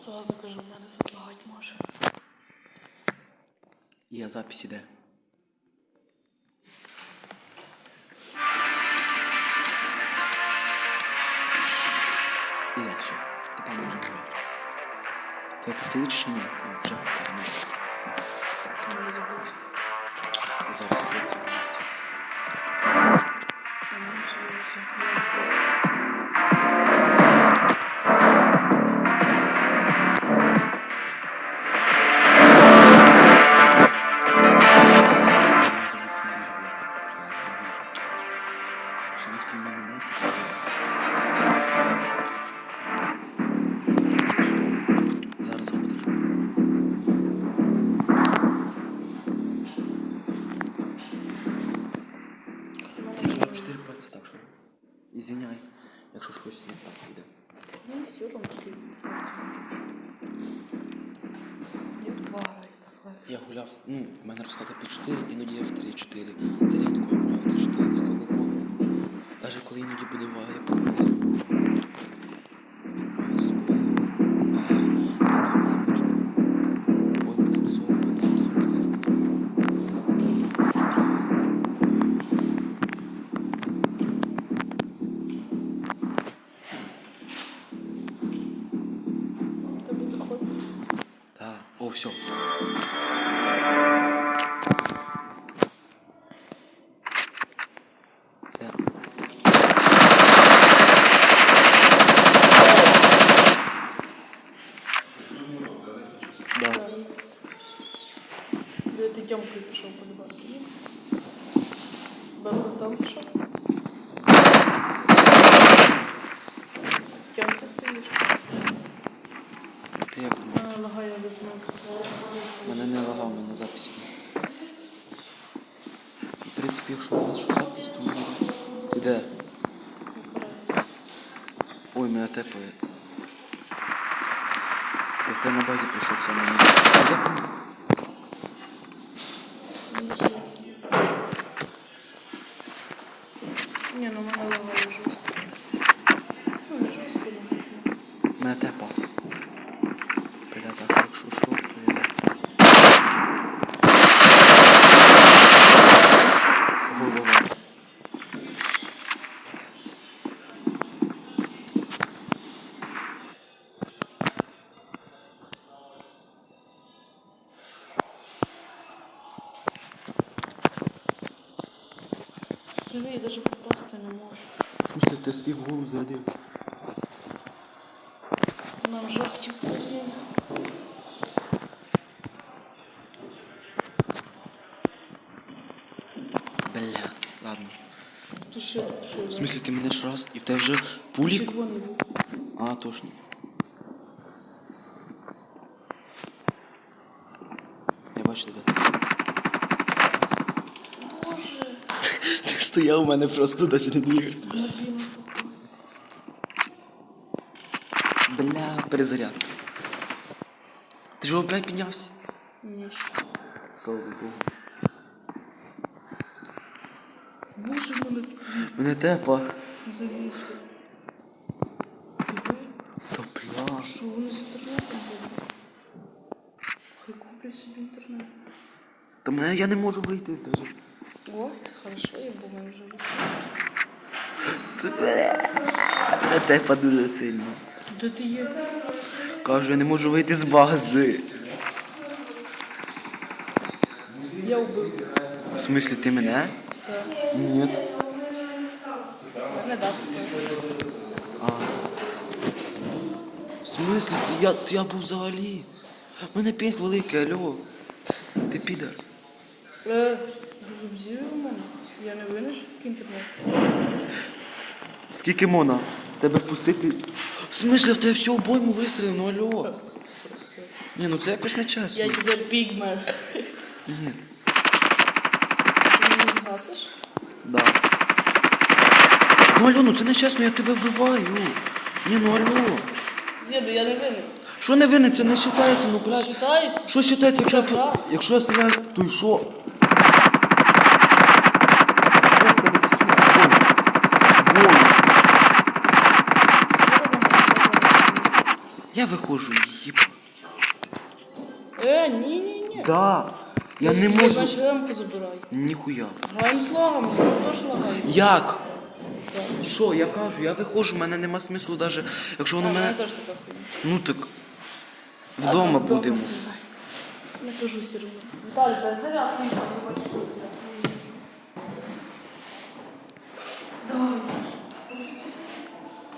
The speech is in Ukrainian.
Зразу кажу, в мене тут лагать може. Є запись іде. Іде, все. Тепер можна гуляти. Ти пустили чи ні? Вже ну. Зараз Не минути. Зараз Я вже- чотири пальці так що. Ізвиняй, якщо щось не так буде. Ну, все скільки. Я гуляв, ну, в мене розклада під 4, іноді я в 3-4. Це рідко я гуляв в 3-4, це коли може. Навіть коли іноді буде вага, я подивився. Тебе заходить. Да. О, все. Да. Де ти тьомкою пішов по любасу? Там пішов? Тьомці стоїш? Ти як? А, лагає без мене. Не лагав, мене записі. В принципі, якщо у нас що запись, то мене. Ти де? Ой, мене тепає. Я в тебе на базі прийшов саме. Я був. Ні, ну мене лагає жорстко. Ну, не жорстко, ну. Мене тепа. Бля, так що якщо що, то я. Голова. Живий, я навіть попасти не можу. Смысле, ти в голову зарядив? Нам жахтів. Бля, ладно. Ти що, що? В смысле, ти мене ж раз, і в тебе вже пулік? Червоний був. А, точно. Я бачу тебе. Боже, Ти стояв у мене просто навіть не двигався. Перезарядка. Ти ж опять піднявся? Ні. Слава Богу. Боже, мене Мене тепа. завісло. Та бля. що вони з інтернетом будуть? Хай куплять собі інтернет. Та мене я не можу вийти навіть. О, це хорошо, я був мене вже вийшло. Це бля. Мене тепа дуже сильно. Де ти є? Кажу, я не можу вийти з бази. Я вбив. В смислі, ти мене? Так. Ні. Не дав. В смислі, ти- я, я був взагалі. У мене пінг великий, алло. Ти підар. Е, в мене. Я не що такий інтернет. Скільки мона? Тебе впустити. Смислі, в тебе всю обойму вистрілив, ну алло. Ні, ну це якось нечесно. Я тепер пігмен. Ні. Ти мені гасиш? Да. Ну алло, ну це нечесно, я тебе вбиваю. Ні, ну алло. Ні, ну я не винен. Що не винен, це не вважається, ну блядь. Считається? Що вважається, якщо я, Це гра. якщо я стріляю, то й що? Я виходжу, їба. Е, ні, ні, ні. Да. Я не можу. Значить, ремку забирай. Ніхуя. Граємо з лагами, ми теж лагаємо. Як? Що, я кажу, я виходжу, в мене нема смислу навіть, якщо воно мене теж така хуйня. Ну так. Вдома будемо. Не кажу все одно. Віталій, зарядку, не бачу,